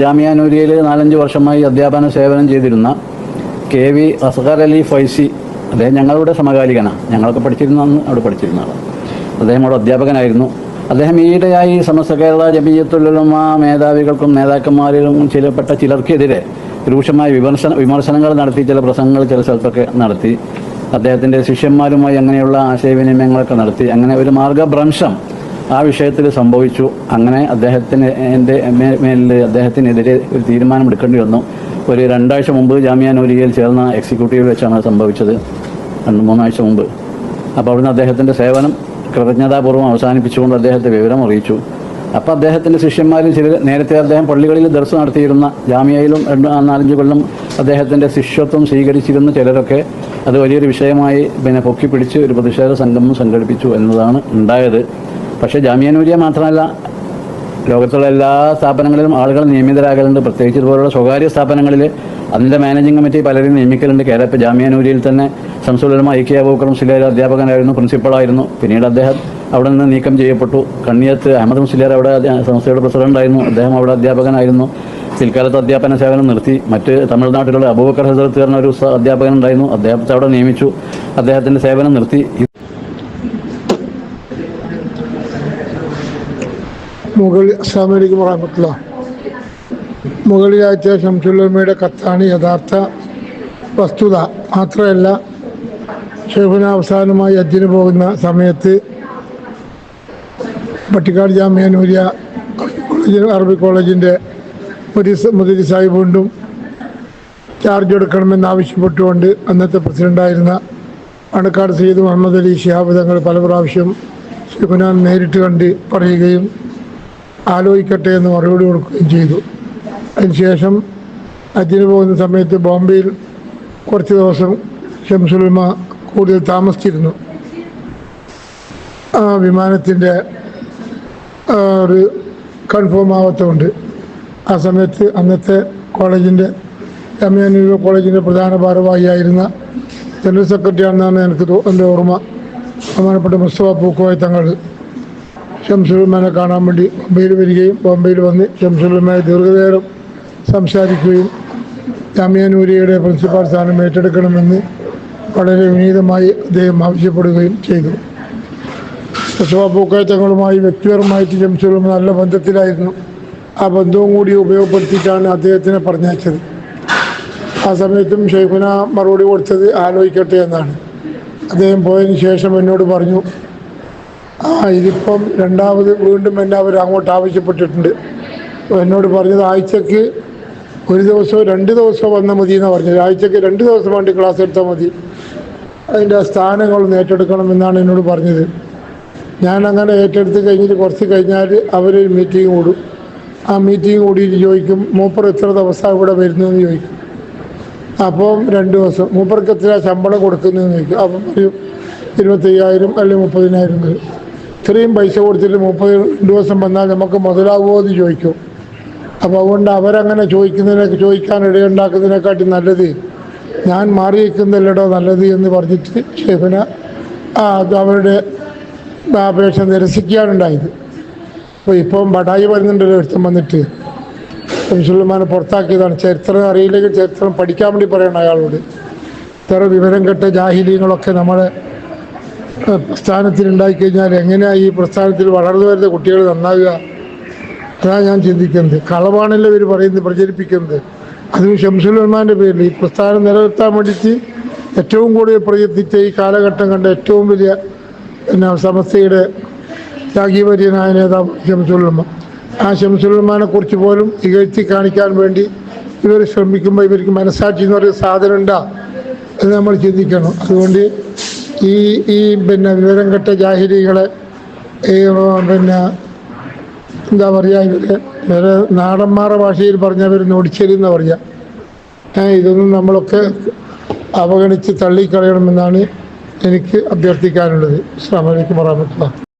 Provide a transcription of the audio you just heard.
ജാമിയാനൂരിയയിൽ നാലഞ്ച് വർഷമായി അധ്യാപന സേവനം ചെയ്തിരുന്ന കെ വി അസ്ഹർ അലി ഫൈസി അദ്ദേഹം ഞങ്ങളുടെ സമകാലികനാണ് ഞങ്ങളൊക്കെ പഠിച്ചിരുന്ന അന്ന് അവിടെ പഠിച്ചിരുന്ന അദ്ദേഹം അവിടെ അധ്യാപകനായിരുന്നു. അദ്ദേഹം ഈയിടെയായി സമസ്ത കേരള ജമീയത്തുലമ മേധാവികൾക്കും നേതാക്കന്മാരിലും ചിലപ്പെട്ട ചിലർക്കെതിരെ രൂക്ഷമായ വിമർശന വിമർശനങ്ങൾ നടത്തി ചില പ്രസംഗങ്ങൾ ചില സ്ഥലത്തൊക്കെ നടത്തി. അദ്ദേഹത്തിന്റെ ശിഷ്യന്മാരുമായി അങ്ങനെയുള്ള ആശയവിനിമയങ്ങളൊക്കെ നടത്തി. അങ്ങനെ ഒരു മാർഗഭ്രംശം ആ വിഷയത്തിൽ സംഭവിച്ചു. അങ്ങനെ അദ്ദേഹത്തിന് എന്റെ മേലിൽ അദ്ദേഹത്തിനെതിരെ ഒരു തീരുമാനം എടുക്കേണ്ടി വന്നു. ഒരു രണ്ടാഴ്ച മുമ്പ് ജാമ്യാനൂരിയയിൽ ചേർന്ന എക്സിക്യൂട്ടീവ് വെച്ചാണ് സംഭവിച്ചത്. രണ്ട് മൂന്നാഴ്ച മുമ്പ്. അപ്പോൾ അവിടുന്ന് അദ്ദേഹത്തിന്റെ സേവനം കൃതജ്ഞതാപൂർവം അവസാനിപ്പിച്ചുകൊണ്ട് അദ്ദേഹത്തെ വിവരം അറിയിച്ചു. അപ്പോൾ അദ്ദേഹത്തിന്റെ ശിഷ്യന്മാരിൽ ചിലർ നേരത്തെ അദ്ദേഹം പള്ളികളിൽ ദർശ നടത്തിയിരുന്ന ജാമ്യയിലും രണ്ട് നാലഞ്ച് കൊല്ലം അദ്ദേഹത്തിന്റെ ശിഷ്യത്വം സ്വീകരിച്ചിരുന്ന ചിലരൊക്കെ അത് വലിയൊരു വിഷയമായി പിന്നെ പൊക്കി പിടിച്ച് ഒരു പ്രതിഷേധ സംഗമം സംഘടിപ്പിച്ചു എന്നതാണ് ഉണ്ടായത്. പക്ഷേ ജാമ്യാനൂരിയ മാത്രമല്ല ലോകത്തുള്ള എല്ലാ സ്ഥാപനങ്ങളിലും ആളുകൾ നിയമിതരാകലുണ്ട്. പ്രത്യേകിച്ച് ഇതുപോലുള്ള സ്വകാര്യ സ്ഥാപനങ്ങളിൽ അതിന്റെ മാനേജിംഗ് കമ്മിറ്റി പലരും നിയമിക്കലുണ്ട്. കേരള ജാമ്യാനൂരിയിൽ തന്നെ സംസുലമ ഐക്യ അബൂക്കർ സിലേർ അധ്യാപകനായിരുന്നു പ്രിൻസിപ്പളായിരുന്നു പിന്നീട് അദ്ദേഹം അവിടെ നിന്ന് നീക്കം ചെയ്യപ്പെട്ടു. കണ്ണിയത്ത് അഹമ്മദ് മുസ്ലിയാർ അവിടെ സംസ്ഥയുടെ പ്രസിഡന്റായിരുന്നു അദ്ദേഹം അവിടെ അധ്യാപകനായിരുന്നു. പിൽക്കാലത്ത് അധ്യാപന സേവനം നിർത്തി. മറ്റ് തമിഴ്നാട്ടിലുള്ള അബൂബക്കർ ഹസരത്ത് പറഞ്ഞ ഒരു അധ്യാപകൻ അധ്യാപകനുണ്ടായിരുന്നു അദ്ദേഹത്തെ അവിടെ നിയമിച്ചു. അദ്ദേഹത്തിന്റെ സേവനം നിർത്തി. മുകൾ അസ്സാം വലൈക്കും വറഹമത്തുള്ള. മുകളിലാഴ്ച ഷംസുല്ലമ്മയുടെ കത്താണ് യഥാർത്ഥ വസ്തുത. മാത്രമല്ല ഷെയ്ഖുന അവസാനമായി അജ്ജിന് പോകുന്ന സമയത്ത് പട്ടിക്കാട് ജാമ്യ നൂരിയ കോളേജ് അറബി കോളേജിന്റെ മുതിരി സാഹിബ് കൊണ്ടും ചാർജ് എടുക്കണമെന്ന് ആവശ്യപ്പെട്ടുകൊണ്ട് അന്നത്തെ പ്രസിഡന്റായിരുന്ന അണക്കാട് സയ്യിദ് മുഹമ്മദ് അലി ഷിഹാബ് തങ്ങൾ പല പ്രാവശ്യം ഷെയ്ഖുന നേരിട്ട് കണ്ട് പറയുകയും ആലോചിക്കട്ടെ എന്ന് മറുപടി കൊടുക്കുകയും ചെയ്തു. അതിനുശേഷം അജിന് പോകുന്ന സമയത്ത് ബോംബെയിൽ കുറച്ച് ദിവസം ഷംസുൽമ കൂടുതൽ താമസിച്ചിരുന്നു. ആ വിമാനത്തിന്റെ ഒരു കൺഫേം ആവാത്തതുകൊണ്ട് ആ സമയത്ത് അന്നത്തെ കോളേജിന്റെ രമ്യാനുവ കോളേജിന്റെ പ്രധാന ഭാരവാഹിയായിരുന്ന ജനറൽ സെക്രട്ടറി ആണെന്നാണ് എനിക്ക് എന്റെ ഓർമ്മ. ബഹുമാനപ്പെട്ട മുസ്തഫ പൂക്കോയ തങ്ങൾ ഷംസുൽമാനെ കാണാൻ വേണ്ടി ബോംബെയിൽ വരികയും ബോംബെയിൽ വന്ന് ഷംസുൽമാനെ ദീർഘനേരം സംസാരിക്കുകയും ജാമ്യാനൂരിയുടെ പ്രിൻസിപ്പാൾ സ്ഥാനം ഏറ്റെടുക്കണമെന്ന് വളരെ വിനീതമായി അദ്ദേഹം ആവശ്യപ്പെടുകയും ചെയ്തു. പൂക്കയറ്റങ്ങളുമായി വ്യക്തിപരമായിട്ട് ജംസുലും നല്ല ബന്ധത്തിലായിരുന്നു. ആ ബന്ധവും കൂടി ഉപയോഗപ്പെടുത്തിയിട്ടാണ് അദ്ദേഹത്തിനെ പറഞ്ഞയച്ചത്. ആ സമയത്തും ഷെയ്ഖുന മറുപടി കൊടുത്തത് ആലോചിക്കട്ടെ എന്നാണ്. അദ്ദേഹം പോയതിന് ശേഷം എന്നോട് പറഞ്ഞു ആ ഇതിപ്പം രണ്ടാമത് വീണ്ടും അവർ അങ്ങോട്ട് ആവശ്യപ്പെട്ടിട്ടുണ്ട്. എന്നോട് പറഞ്ഞത് ആഴ്ചക്ക് ഒരു ദിവസമോ രണ്ട് ദിവസമോ വന്നാൽ മതി എന്ന് പറഞ്ഞത്. ആഴ്ചക്ക് രണ്ട് ദിവസം വേണ്ടി ക്ലാസ് എടുത്താൽ മതി. അതിന്റെ സ്ഥാനങ്ങൾ ഏറ്റെടുക്കണം എന്നാണ് എന്നോട് പറഞ്ഞത്. ഞാൻ അങ്ങനെ ഏറ്റെടുത്ത് കഴിഞ്ഞിട്ട് കുറച്ച് കഴിഞ്ഞാൽ അവരൊരു മീറ്റിംഗ് കൂടും. ആ മീറ്റിംഗ് കൂടിയിട്ട് ചോദിക്കും മൂപ്പർ എത്ര ദിവസം ഇവിടെ വരുന്നു? എന്ന് ചോദിക്കും. അപ്പം രണ്ട് ദിവസം. മൂപ്പർക്ക് എത്ര ശമ്പളം കൊടുക്കുന്നതെന്ന് ചോദിക്കും. അപ്പം ഒരു ഇരുപത്തയ്യായിരം അല്ലെങ്കിൽ മുപ്പതിനായിരം വരും ഇത്രയും പൈസ കൊടുത്തിട്ട് മുപ്പത് ദിവസം വന്നാൽ നമുക്ക് മുതലാകുമോ എന്ന് ചോദിക്കും. അപ്പോൾ അതുകൊണ്ട് അവരങ്ങനെ ചോദിക്കുന്നതിനൊക്കെ ചോദിക്കാൻ ഇടയുണ്ടാക്കുന്നതിനെക്കാട്ടി നല്ലത് ഞാൻ മാറി വയ്ക്കുന്നതല്ലടോ നല്ലത് എന്ന് പറഞ്ഞിട്ട് ഷേഫിന് അവരുടെ അപേക്ഷ നിരസിക്കാനുണ്ടായത് അപ്പോൾ ഇപ്പം ബടായി വരുന്നുണ്ടല്ലോ ഒരുത്തം വന്നിട്ട്. മുസൽമാനെ പുറത്താക്കിയതാണ്. ചരിത്രം അറിയില്ലെങ്കിൽ ചരിത്രം പഠിക്കാൻ വേണ്ടി പറയണം അയാളോട്. ഇത്ര വിവരം കെട്ട ജാഹിലീങ്ങളൊക്കെ നമ്മളെ ഏഹ്, പ്രസ്ഥാനത്തിൽ ഉണ്ടായിക്കഴിഞ്ഞാൽ എങ്ങനെയാണ് ഈ പ്രസ്ഥാനത്തിൽ വളർന്നു വരുന്ന കുട്ടികൾ നന്നാകുക? അതാണ് ഞാൻ ചിന്തിക്കുന്നത്. കളവാണല്ലോ ഇവർ പറയുന്നത് പ്രചരിപ്പിക്കുന്നത്. അതും ഷംസുൽമാന്റെ പേരിൽ ഈ പ്രസ്ഥാനം നിലനിർത്താൻ വേണ്ടിയിട്ട് ഏറ്റവും കൂടുതൽ പ്രയത്നിച്ച ഈ കാലഘട്ടം കണ്ട ഏറ്റവും വലിയ പിന്നെ സമസ്തയുടെ ത്യാഗീപര്യനായ നേതാവ് ഷംസുൽമ ആ ഷംസുൽമാനെ കുറിച്ച് പോലും ഇകഴ്ത്തി കാണിക്കാൻ വേണ്ടി ഇവർ ശ്രമിക്കുമ്പോൾ ഇവർക്ക് മനസ്സാക്ഷി എന്ന് പറയുന്ന സാധനം ഉണ്ടാ എന്ന് നമ്മൾ ചിന്തിക്കണം. അതുകൊണ്ട് ഈ ഈ പിന്നെ വിവരം കെട്ട ജാഹിരികളെ ഈ പിന്നെ എന്താ പറയുക ഇവർ വേറെ നാടന്മാരുടെ ഭാഷയിൽ പറഞ്ഞവർ നൊടിച്ചരി എന്ന് ഇതൊന്നും നമ്മളൊക്കെ അവഗണിച്ച് തള്ളിക്കളയണമെന്നാണ് എനിക്ക് അഭ്യർത്ഥിക്കാനുള്ളത്. അസ്സാം വലൈക്കും വറഹമത്തുള്ള